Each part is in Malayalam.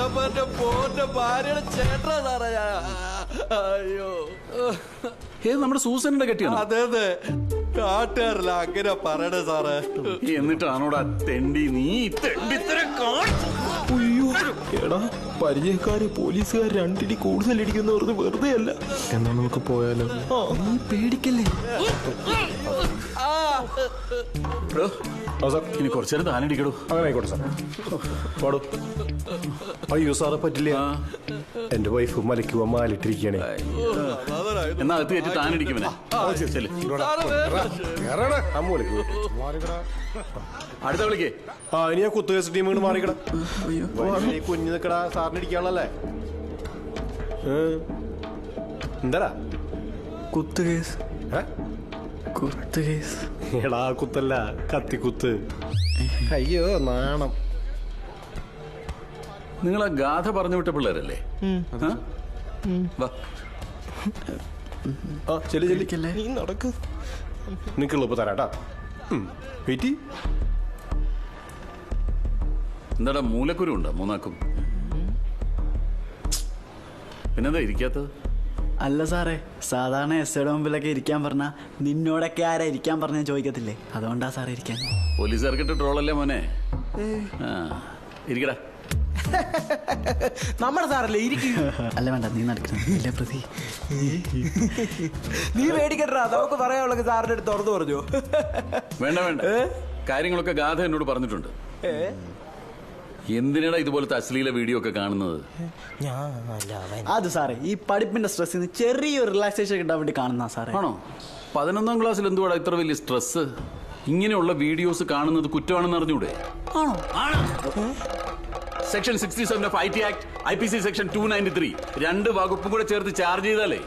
അച്ഛപ്പന്റെ പോന്റെ ഭാര്യയുടെ ചേട്ടാ സാറേ ഞാൻ. അയ്യോ. ഏത് നമ്മുടെ സൂസനിന്റെ കെട്ടിയാണ്? അതെ അതെ. കാട്ടുകാരല്ല അങ്ങനെ പറയണേ സാറേ. എന്നിട്ടാണോടാ തെണ്ടി നീ തെണ്ടിത്തരം കാണിച്ചു അയ്യോ എടാ പരിചയക്കാര് പോലീസുകാർ രണ്ടിടി കൂടുതൽ ഇടിക്കുന്ന വെറുതെ അല്ല എന്നാ നമുക്ക് പോയാലോ? നീ പേടിക്കല്ലേ? എടോ, ഇനി കുറച്ചു നേരം താനടിക്കടോ അങ്ങനെ ആയിക്കോട്ടെ സാർ പാടൂ. അയ്യോ സാറെ പറ്റില്ല. എന്റെ വൈഫ് മലയ്ക്ക് പോകാൻ മാലിട്ടിരിക്കണേ എന്നാ അത് കയറ്റി താനടിക്കുമനെ ചെല്ല്. ആ മൂലയ്ക്ക് അടുത്ത വിളിക്കേ. ആ ഇനി ഞാൻ കുത്തുകേസ് ടീം ഇങ്ങോട്ട് മാറിക്കട. കുഞ്ഞു നിക്കടാ സാറിന് ഇടിക്കാനുള്ളല്ലേ? എന്താടാ? കുത്ത് കേസ്. ഏ? കുത്ത് കേസ്. എടാ കുത്തല്ല. കത്തിക്കുത്ത്. അയ്യോ നാണം. നിങ്ങൾ ആ ഗാഥ പറഞ്ഞു വിട്ട പിള്ളേരല്ലേ? വാ. ആ ചെല്ലി ചെല്ലിക്കല്ലേ നീ നടക്ക്. നിക്കുള്ള ഇപ്പൊ തരാട്ടാ. വെയിറ്റ് എന്താടാ മൂലക്കുരു ഉണ്ടോ മൂന്നാക്കും? പിന്നെന്താ ഇരിക്കാത്തത്? അല്ല സാറേ സാധാരണ എസ് ഐയുടെ മുമ്പിലൊക്കെ ഇരിക്കാൻ പറഞ്ഞ നിന്നോടൊക്കെ ആരാ ഇരിക്കാൻ പറഞ്ഞാൽ ചോദിക്കത്തില്ലേ? അതുകൊണ്ടാ സാറേ ഇരിക്കാൻ. പോലീസുകാർക്കിട്ട് ട്രോളല്ലേ മോനെ? ഇരിക്കടാ. നമ്മുടെ സാറല്ലേ ഇരിക്കും. അല്ല വേണ്ട നീ നടക്കണം ഇല്ല പ്രതി. നീ മേടിക്കട്ടാ നമുക്ക് പറയാനുള്ളത് സാറിന്റെ അടുത്ത് തുറന്നു പറഞ്ഞു. വേണ്ട വേണ്ട. കാര്യങ്ങളൊക്കെ ഗാഥ എന്നോട് പറഞ്ഞിട്ടുണ്ട്. എന്തിനാടാ ഇതുപോലത്തെ അശ്ലീല വീഡിയോ ഒക്കെ കാണുന്നത്? അത് സാറേ ഈ പഠിപ്പിന്റെ സ്ട്രെസ്സിൽ നിന്ന് ചെറിയൊരു റിലാക്സേഷൻ കിട്ടാൻ വേണ്ടി കാണുന്ന സാറേ. ആണോ? പതിനൊന്നാം ക്ലാസ്സിൽ എന്തുവാടാ ഇത്ര വലിയ സ്ട്രെസ് ഇങ്ങനെയുള്ള വീഡിയോസ് കാണുന്നത് കുറ്റമാണെന്ന് അറിഞ്ഞൂടെ? ആണോ? Section sixty seven of I T act I P C section two ninety three രണ്ട് വകുപ്പും കൂടെ ചേർത്ത് ചാർജ് ചെയ്താലേ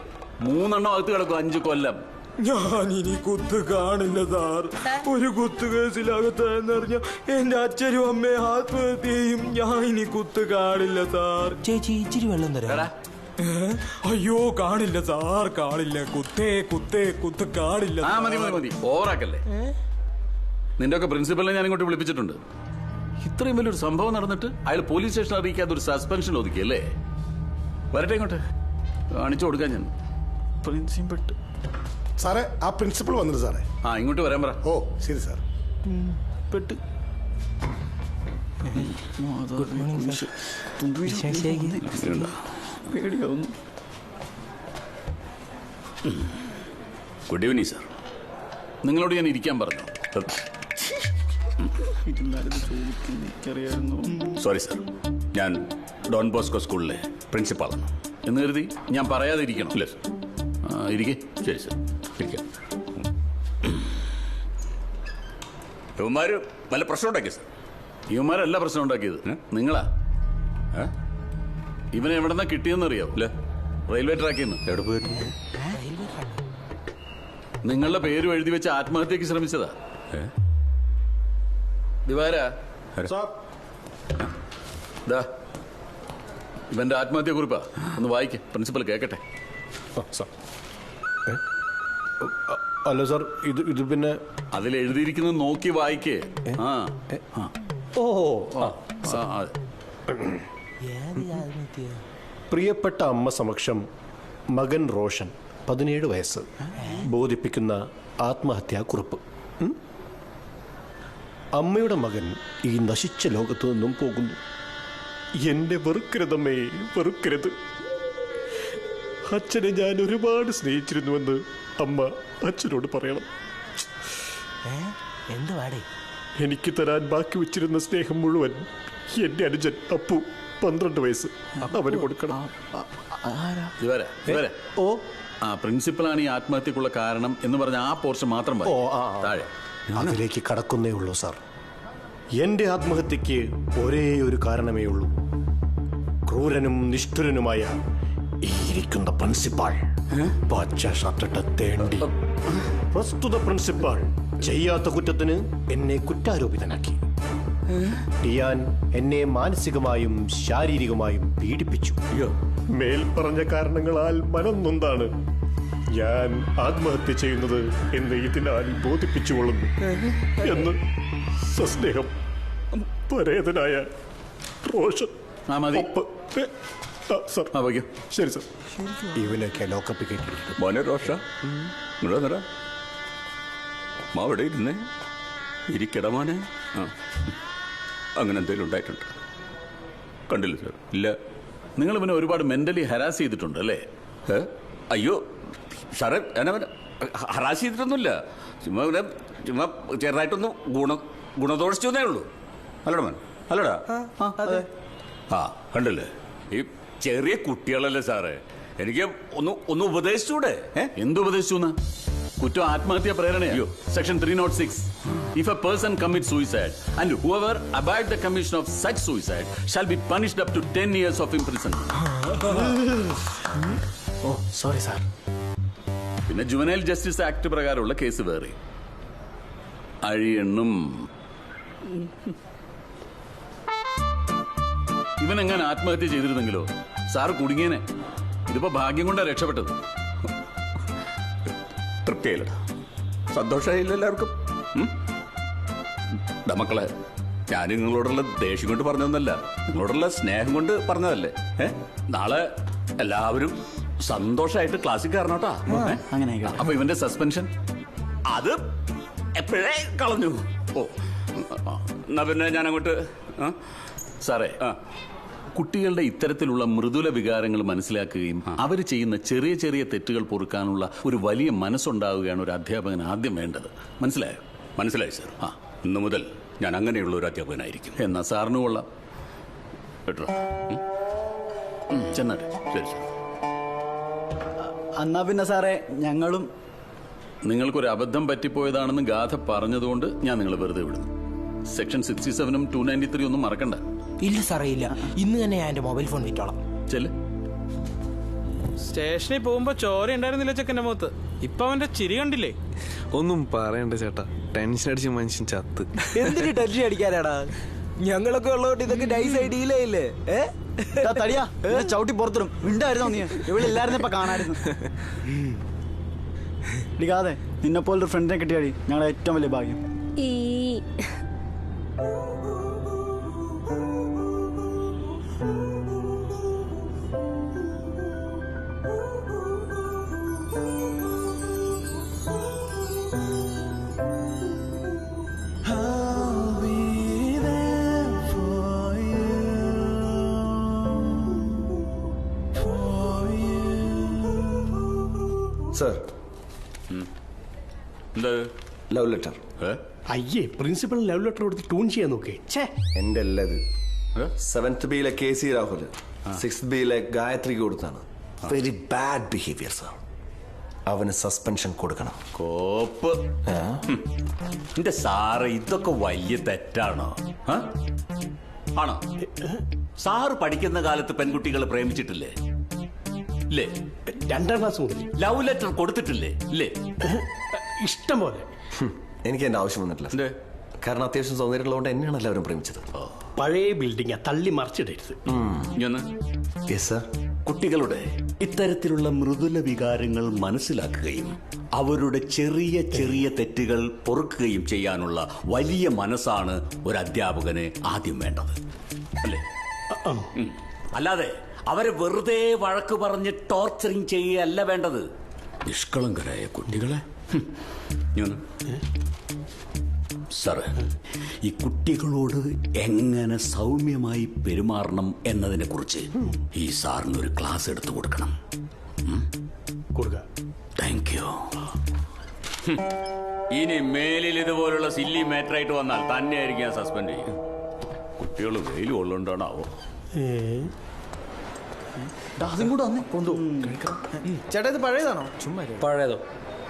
മൂന്നെണ്ണം അകത്ത് കിടക്കും അഞ്ച് കൊല്ലം. ഞാൻ ഇനി കുത്ത് കാണില്ല സാർ ഒരു കുത്ത് കേസിലകത്തെന്നറിഞ്ഞ എന്റെ അച്ഛനും അമ്മയും ആത്മഹത്യയും ഞാൻ ഇനി കുത്ത് കാണില്ല സാർ ചേച്ചി ഇച്ചിരി വെള്ളം തരാ. അയ്യോ കാണില്ല സാർ കാണില്ല. കുത്തേ കുത്തേ കുത്ത് കാണില്ല. ആ മതി മതി മതി. ഓവറാക്കല്ലേ നിന്റെ ഒക്കെ പ്രിൻസിപ്പലിനെ ഞാൻ ഇങ്ങോട്ട് വിളിപ്പിച്ചിട്ടുണ്ട്. ഇത്രയും വലിയൊരു സംഭവം നടന്നിട്ട് അയാൾ പോലീസ് സ്റ്റേഷൻ അറിയിക്കാതെ ഒരു സസ്പെൻഷൻ ഒതുക്കിയല്ലേ? വരട്ടെ ഇങ്ങോട്ട്. കാണിച്ചു കൊടുക്കാൻ ഞാൻ. പ്രിൻസിപ്പട്ട് സാറേ ആ പ്രിൻസിപ്പൾ വന്നത് സാറേ. ആ ഇങ്ങോട്ട് വരാൻ പറ. ഓ ശരി സാർ. പെട്ട്. പേടിയാവുന്നു. Good evening sir. നിങ്ങളോട് ഞാൻ ഇരിക്കാൻ പറഞ്ഞു. സോറി സാർ ഞാൻ ഡോൺ ബോസ്കോ സ്കൂളിലെ പ്രിൻസിപ്പാളാണ്. എന്ന് കരുതി ഞാൻ പറയാതെ ഇരിക്കണം. അല്ലേ സാർ ആ, ശരി സാർ ഇവന്മാര് വല്ല പ്രശ്നം ഉണ്ടാക്കി സാർ ഇവന്മാരല്ല പ്രശ്നം ഉണ്ടാക്കിയത്. നിങ്ങളാ? ഏ? ഇവനെ എവിടെന്നാ കിട്ടിയെന്ന് അറിയാവോ അല്ലേ റെയിൽവേ ട്രാക്കിൽ നിന്ന്. എവിടെ പോയിരുന്നു? നിങ്ങളുടെ പേര് എഴുതി വെച്ച് ആത്മഹത്യക്ക് ശ്രമിച്ചതാ. ദിവാര. ഇവന്റെ ആത്മഹത്യ കുറിപ്പാ. ഒന്ന് വായിക്കേ. പ്രിൻസിപ്പൽ കേക്കട്ടെ. അല്ല സാർ ഇത് ഇത് പിന്നെ അതിൽ എഴുതിയിരിക്കുന്നത് നോക്കി വായിക്കേ. ആ. ഓ ആ. പ്രിയപ്പെട്ട അമ്മ സമക്ഷം മകൻ റോഷൻ പതിനേഴ് വയസ്സ് ബോധിപ്പിക്കുന്ന ആത്മഹത്യാക്കുറിപ്പ്. കുറിപ്പ് അമ്മയുടെ മകൻ ഈ നശിച്ച ലോകത്തു നിന്നും പോകുന്നു. എന്റെ വെറുക്കരുതമ്മേ വെറുക്കരുത്. അച്ഛനെ ഞാൻ ഒരുപാട് സ്നേഹിച്ചിരുന്നുവെന്ന് അമ്മ അച്ഛനോട് പറയണം. എനിക്ക് തരാൻ ബാക്കി വെച്ചിരുന്ന സ്നേഹം മുഴുവൻ എന്റെ അനുജൻ അപ്പു പന്ത്രണ്ട് വയസ്സ്. അവന് കൊടുക്കണം. ഓ. ആ പ്രിൻസിപ്പലാണ് ഈ ആത്മഹത്യക്കുള്ള കാരണം എന്ന് പറഞ്ഞ ആ പോർഷൻ മാത്രം ഓ. താഴെ. അതിലേക്ക് കടക്കുന്നേ ഉള്ളൂ സാർ. എന്റെ ആത്മഹത്യക്ക് ഒരേ ഒരു കാരണമേ ഉള്ളൂ. ക്രൂരനും നിഷ്ഠുരനുമായ ഈ ഇരിക്കുന്ന പ്രിൻസിപ്പാൾ. പച്ച ഷർട്ടിട്ട തേണ്ടി. പ്രസ്തുത പ്രിൻസിപ്പാൾ ചെയ്യാത്ത കുറ്റത്തിന് എന്നെ കുറ്റാരോപിതനാക്കി. ടിയാൻ എന്നെ മാനസികമായും ശാരീരികമായും പീഡിപ്പിച്ചു. മേൽപ്പറഞ്ഞ പറഞ്ഞ കാരണങ്ങളാൽ മനം നൊന്താണ് ഞാൻ ആത്മഹത്യ ചെയ്യുന്നത് എന്ന് ഇതിനാൽ ബോധിപ്പിച്ചുകൊള്ളുന്നു. എന്ന് സസ്നേഹം പരേതനായ റോഷൻ സാർ. ആ വയ്ക്കോ. ശരി സാർ. ഇവനൊക്കെ ലോക്കപ്പ് കയറ്റിയിരിക്കും മോനെ റോഷ. ഇവിടെ വന്നെടാ മാ ഇവിടെ ഇരുന്നേ? ഇരിക്കട മോനെ. ആ. അങ്ങനെ എന്തെങ്കിലും ഉണ്ടായിട്ടുണ്ട്. കണ്ടില്ല സാർ. ഇല്ല. നിങ്ങൾ ഇവനെ ഒരുപാട് മെന്റലി ഹരാസ് ചെയ്തിട്ടുണ്ട് അല്ലേ? ഏ? അയ്യോ സാറേ ഞാനവൻ ഹറാസ് ചെയ്തിട്ടൊന്നുമില്ല. ചുമ്മാ ഇവനെ ചുമ്മാ ചെറുതായിട്ടൊന്ന് ഗുണ ഗുണദോഷിച്ചേ ഉള്ളൂ. അല്ലടാ മോൻ അല്ലടാ. ആ കണ്ടില്ലേ? ഈ ചെറിയ കുട്ടികളല്ലേ സാറേ? എനിക്ക് ഒന്ന് ഒന്ന് ഉപദേശിച്ചൂടെ? എന്ത് ഉപദേശിച്ചു കുറ്റം ആത്മഹത്യ പ്രേരണയോ. Section three not six if a person commit suicide and whoever abide the commission of such suicide shall be punished up to ten years of imprison oh sorry sir. പിന്നെ ജുവനൈൽ ജസ്റ്റിസ് ആക്ട് പ്രകാരമുള്ള കേസ് വേറെ. അഴിയണ്ണും. ഇവൻ എങ്ങനെ ആത്മഹത്യ ചെയ്തിരുന്നെങ്കിലോ? സാറ് കുടുങ്ങിയനെ. ഇതിപ്പോ ഭാഗ്യം കൊണ്ടാ രക്ഷപ്പെട്ടത്. തൃപ്തിയായില്ലടാ. സന്തോഷമായില്ല എല്ലാവർക്കും? മക്കളെ ഞാൻ നിങ്ങളോടുള്ള ദേഷ്യം കൊണ്ട് പറഞ്ഞതൊന്നല്ല. നിങ്ങളോടുള്ള സ്നേഹം കൊണ്ട് പറഞ്ഞതല്ലേ? ഏ? നാളെ എല്ലാവരും സന്തോഷമായിട്ട് ക്ലാസ്സിൽ കയറണോട്ടാ. അങ്ങനെ അപ്പൊ ഇവന്റെ സസ്പെൻഷൻ? അത് എപ്പോഴേ കളഞ്ഞു. ഓ എന്നാ പിന്നെ ഞാൻ അങ്ങോട്ട് സാറേ ആ. കുട്ടികളുടെ ഇത്തരത്തിലുള്ള മൃദുല വികാരങ്ങൾ മനസ്സിലാക്കുകയും അവർ ചെയ്യുന്ന ചെറിയ ചെറിയ തെറ്റുകൾ പൊറുക്കാനുള്ള ഒരു വലിയ മനസ്സുണ്ടാവുകയാണ് ഒരു അധ്യാപകൻ ആദ്യം വേണ്ടത്. മനസ്സിലായോ? മനസ്സിലായി സാർ. ആ. ഇന്നു മുതൽ ഞാൻ അങ്ങനെയുള്ള ഒരു അധ്യാപകനായിരിക്കും. എന്നാ സാറിന് കൊള്ളാം. കേട്ടോ ചെന്നാട്ടെ. ശരി സാർ. എന്നാ പിന്നെ സാറേ ഞങ്ങളും നിങ്ങൾക്കൊരു അബദ്ധം പറ്റിപ്പോയതാണെന്ന് ഗാഥ പറഞ്ഞതുകൊണ്ട് ഞാൻ നിങ്ങളെ വെറുതെ വിടുന്നു. സെക്ഷൻ സിക്സ്റ്റി സെവനും ടു നയന്റി ത്രീ ഒന്നും മറക്കണ്ട. ഇല്ല സാറേ ഇല്ല. ഇന്ന് തന്നെ ഞാൻ എന്റെ മൊബൈൽ ഫോൺ വിറ്റോളാം. ചെല്ല്. സ്റ്റേഷനിൽ പോകുമ്പോ ചോര ഉണ്ടായിരുന്നില്ല ചെക്കന്റെ മുഖത്ത്? ഇപ്പൊ അവന്റെ ചിരി കണ്ടില്ലേ? ഒന്നും പറയണ്ട ചേട്ടാ. ടെൻഷൻ അടിച്ച് മനുഷ്യൻ ചത്ത്. എന്തിന് ടെൻഷൻ അടിക്കാനാടാ? ഞങ്ങളൊക്കെ ഉള്ളതുകൊണ്ട് ഇതൊക്കെ നൈസ് ആയി ഇല്ലേ? ഏ? തടിയാ ചവിട്ടി പുറത്തിടും. ഉണ്ടായിരുന്നോ നീ? ഇവിടെ എല്ലാരും ഇപ്പൊ കാണായിരുന്നു ഇടിക്കാതെ നിന്നെ പോലൊരു ഫ്രണ്ടിനെ കിട്ടിയാടി. ഞങ്ങളുടെ ഏറ്റവും വലിയ ഭാഗ്യം. ഈ സർ. എന്താ ലവ് ലെറ്റർ അയ്യേ പ്രിൻസിപ്പൽ ലവ് ലെറ്റർ കൊടുത്ത് ട്യൂൺ ചെയ്യാൻ നോക്കേ. ഛേ. എന്റെ അല്ല ഇത്. ഏ? സെവൻത് ബിയിലെ കെ സി രാഹുൽ സിക്സ് ബിയിലെ ഗായത്രിക്ക് കൊടുത്താണ്. വെരി ബാഡ് ബിഹേവിയർ സർ അവന് സസ്പെൻഷൻ കൊടുക്കണം. കോപ്പ്. എന്റെ സാറ് ഇതൊക്കെ വലിയ തെറ്റാണോ? ആണോ? സാറ് പഠിക്കുന്ന കാലത്ത് പെൺകുട്ടികളെ പ്രേമിച്ചിട്ടില്ലേ? ഇല്ലേ രണ്ടാം ക്ലാസ് മുതൽ. ലവ് ലെറ്റർ കൊടുത്തിട്ടില്ലേ? ഇല്ലേ ഇഷ്ടം പോലെ. എനിക്ക് എന്റെ ആവശ്യം വന്നിട്ടില്ല? കാരണം അത്യാവശ്യം സൗന്ദര്യമുള്ളതുകൊണ്ട് എന്നെയാണ് എല്ലാവരും പ്രേമിച്ചത്. പഴയ ബിൽഡിംഗ് തള്ളി മറിച്ചിടരുത്. യെസ് സർ കുട്ടികളുടെ ഇത്തരത്തിലുള്ള മൃദുല വികാരങ്ങൾ മനസ്സിലാക്കുകയും അവരുടെ ചെറിയ ചെറിയ തെറ്റുകൾ പൊറുക്കുകയും ചെയ്യാനുള്ള വലിയ മനസ്സാണ് ഒരു അധ്യാപകന് ആദ്യം വേണ്ടത്. അല്ലേ? അല്ലാതെ അവരെ വെറുതെ വഴക്ക് പറഞ്ഞ് ടോർച്ചറിങ് ചെയ്യുകയല്ല വേണ്ടത്. നിഷ്കളങ്കരായ കുട്ടികളെ. സാറ് ഈ കുട്ടികളോട് എങ്ങനെ സൗമ്യമായി പെരുമാറണം എന്നതിനെ കുറിച്ച് ഈ സാറിന് ഒരു ക്ലാസ് എടുത്തു കൊടുക്കണം. കൊടുക്ക. താങ്ക് യു ഇനി മേലിൽ ഇതുപോലുള്ള സില്ലി മാറ്ററായിട്ട് വന്നാൽ തന്നെയായിരിക്കും ഞാൻ സസ്പെൻഡ് ചെയ്യും. കുട്ടികൾ വെയിൽ കൊള്ളുണ്ടാണാവോ ദാ, അതും കൂടെ വന്നേ. കൊണ്ടുപോകും ചേട്ടാ ഇത് പഴയതാണോ? ചുമ്മാ പഴയതോ?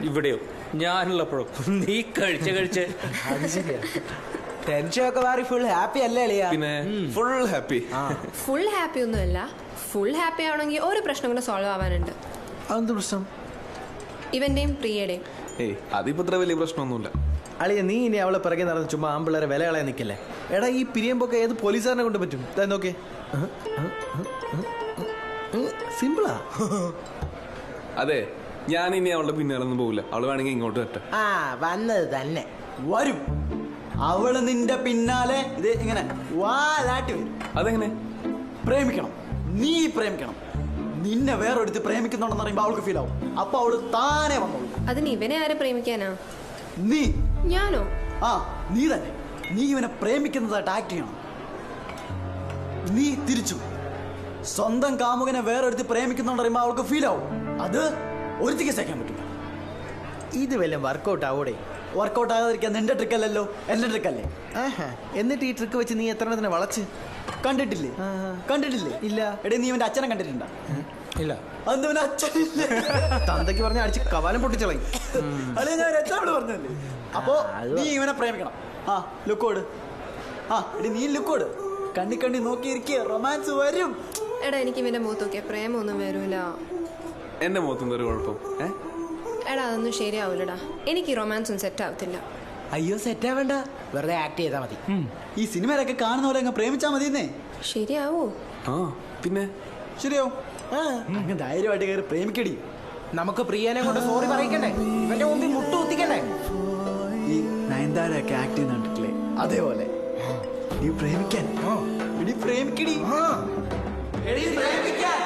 ഇവിടെയോ? ഞാനുള്ളപ്പോഴും? നീ കഴിച്ച് കഴിച്ച്. ടെൻഷൻ ഒക്കെ മാറി ഫുൾ ഹാപ്പി അല്ലേ അളിയാ പിന്നെ ഫുൾ ഹാപ്പി ഫുൾ ഹാപ്പി ഒന്നുമല്ല. ഫുൾ ഹാപ്പി ആവണമെങ്കിൽ ഒരു പ്രശ്നം കൂടെ സോൾവ് ആവാനുണ്ട്. അതെന്ത് പ്രശ്നം? ഇവന്റെയും പ്രിയയുടെയും. ഏയ് അതിപ്പോ ഇത്ര വലിയ പ്രശ്നമൊന്നുമില്ല. അളിയ നീ ഇനി അവളെ പിറകെ നടന്ന് ചുമ്മാ ആമ്പിള്ളേരെ വില കളയാൻ നിൽക്കല്ലേ എടാ ഈ പിരിയുമ്പോക്കെ ഏത് പോലീസുകാരനെ കൊണ്ട് പറ്റും? ഇതാ നോക്കേ സിമ്പിളാ. അതെ ഞാൻ ഇനി അവളുടെ പിന്നാലൊന്നും പോകില്ല അവൾ വേണമെങ്കിൽ ഇങ്ങോട്ട് വരട്ടെ. ആ വന്നത് തന്നെ. വരും. അവൾ നിന്റെ പിന്നാലെ ഇത് ഇങ്ങനെ വാലാട്ടി വരും. അതെങ്ങനെ? പ്രേമിക്കണം. നീ പ്രേമിക്കണം. നിന്നെ വേറൊരുത്ത് പ്രേമിക്കുന്നുണ്ടെന്ന് പറയുമ്പോൾ അവൾക്ക് ഫീൽ ആവും. അപ്പൊ അവൾ താനെ വന്നോളൂ. അതിന് ഇവനെ ആരെ പ്രേമിക്കാനാ? നീ. ഞാനോ? ആ നീ തന്നെ. നീ ഇവനെ പ്രേമിക്കുന്നതായിട്ട് ആക്ട് ചെയ്യണം. നീ തിരിച്ചു സ്വന്തം കാമുകനെ വേറൊരുത്തി പ്രേമിക്കുന്നുണ്ട് പറയുമ്പോൾ അവൾക്ക് ഫീൽ ആവും. അത് ഒരുത്തിക്ക് സഹിക്കാൻ പറ്റില്ല. ഇത് വല്ല വർക്കൗട്ട് ആവൂടെ? വർക്കൗട്ട് ആകാതിരിക്കാൻ നിന്റെ ട്രിക്കല്ലല്ലോ എന്റെ ട്രിക്കല്ലേ അല്ലേ? എന്നിട്ട് ഈ ട്രിക്ക് വെച്ച് നീ എത്ര എണ്ണത്തിനെ വളച്ച്? കണ്ടിട്ടില്ലേ? കണ്ടിട്ടില്ലേ? ഇല്ല. എടേ നീ ഇവന്റെ അച്ഛനെ കണ്ടിട്ടുണ്ടോ? ഇല്ല. അന്ന് ഇവന്റെ അച്ഛനില്ലേ തന്തയ്ക്ക് പറഞ്ഞ അടിച്ച് കവാലം പൊട്ടിച്ചളയും. അല്ലെ ഞാൻ അച്ഛനോട് പറഞ്ഞല്ലേ? അപ്പോ നീ ഇവനെ പ്രേമിക്കണം. ആ ലുക്കോട് ആ എടി നീ ലുക്കോട് കണ്ണി കണ്ണി നോക്കിയിരിക്കുക റൊമാൻസ് വരും. എടാ എനിക്ക് ഇവന്റെ മുഖത്ത് നോക്കിയാ. പ്രേമൊന്നും വരൂല. എന്റെ മുഖത്തും ഒരു കുഴപ്പം. ഏ? എടാ അതൊന്നും ശരിയാവൂലടാ. എനിക്ക് റൊമാൻസും സെറ്റ് ആവത്തില്ല. അയ്യോ സെറ്റ് ആവണ്ട. വെറുതെ ആക്ട് ചെയ്താൽ മതി. ഈ സിനിമയിലൊക്കെ കാണുന്ന പോലെ അങ്ങ് പ്രേമിച്ചാ മതിയെന്നേ. ശരിയാവോ? ആ പിന്നെ? ശരിയോ അങ്ങ് ധൈര്യമായിട്ട് കയറി പ്രേമിക്കടി. നമുക്ക് പ്രിയനെ കൊണ്ട് സോറി പറയിക്കണ്ടേ? ഇവന്റെ മുമ്പിൽ മുട്ടു കുത്തിക്കണ്ടേ? ഈ നയൻതാരൊക്കെ ആക്ട് ചെയ്യുന്ന കണ്ടിട്ടില്ലേ അതേപോലെ നീ പ്രേമിക്കാൻ. എടി പ്രേമിക്കടി. It is very again.